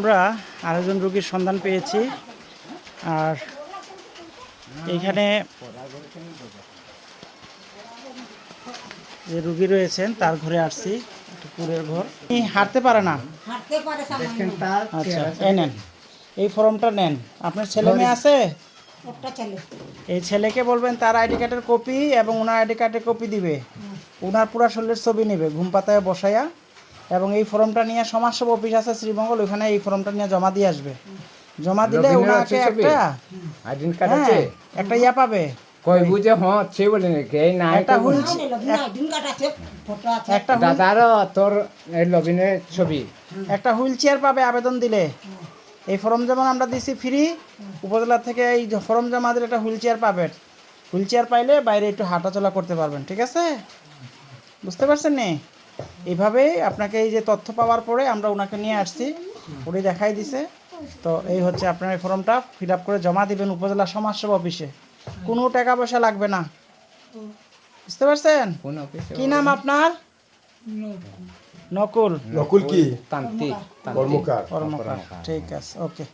আমরা আরেকজন রোগীর সন্ধান পেয়েছি। আর এইখানে যে রুগী রয়েছেন তার ঘরে আসছি। একটা কুড়ের ঘর। হাঁটতে পারে না? হাঁটতে পারে সামান্য। আচ্ছা এই নেন। এই ফর্মটা নেন। আপনার ছেলে মেয়ে আছে? এই ছেলেকে বলবেন তার আইডি কার্ডের কপি এবং ওনার আইডি কার্ডের কপি দিবে। ওনার পুরা শরীরের ছবি নেবে ঘুম পাতায় বসাইয়া এবং এই ফর্মটা নিয়ে সমাজসেবা অফিস আছে শ্রীমঙ্গল ওখানে এই ফর্মটা নিয়ে জমা দিয়ে আসবে। জমা দিলে ওনাকে একটা আইডেন্টি কার্ড আছে? হ্যাঁ একটা ইয়া পাবে। কই বুঝে হ্যাঁ আছে বলে নাকি এই একটা না ফটো আছে। একটা দাদার তোর এই লবিনের ছবি। একটা হুইল চেয়ার পাবে আবেদন দিলে। এই ফর্ম যেমন আমরা দিছি ফ্রি উপজেলা থেকে এই যে ফর্ম জমা দিলে একটা হুইল চেয়ার পাবেন। হুইল চেয়ার পাইলে বাইরে একটু হাঁটাচলা করতে পারবেন ঠিক আছে? বুঝতে পারছেন নি? এইভাবে আপনাকে এই যে তথ্য পাওয়ার পরে আমরা ওনাকে নিয়ে আসছি। উনি দেখাই দিছে। তো এই হচ্ছে আপনার এই ফর্মটা ফিল আপ করে জমা দিবেন উপজেলা সমাজসেবা অফিসে। কোনো টাকা পয়সা লাগবে না। বুঝতে পারছেন? কি নাম আপনার? নকুল। নকুল। কি? তান্ত্রিক। কর্মকার। কর্মকার ঠিক আছে ওকে।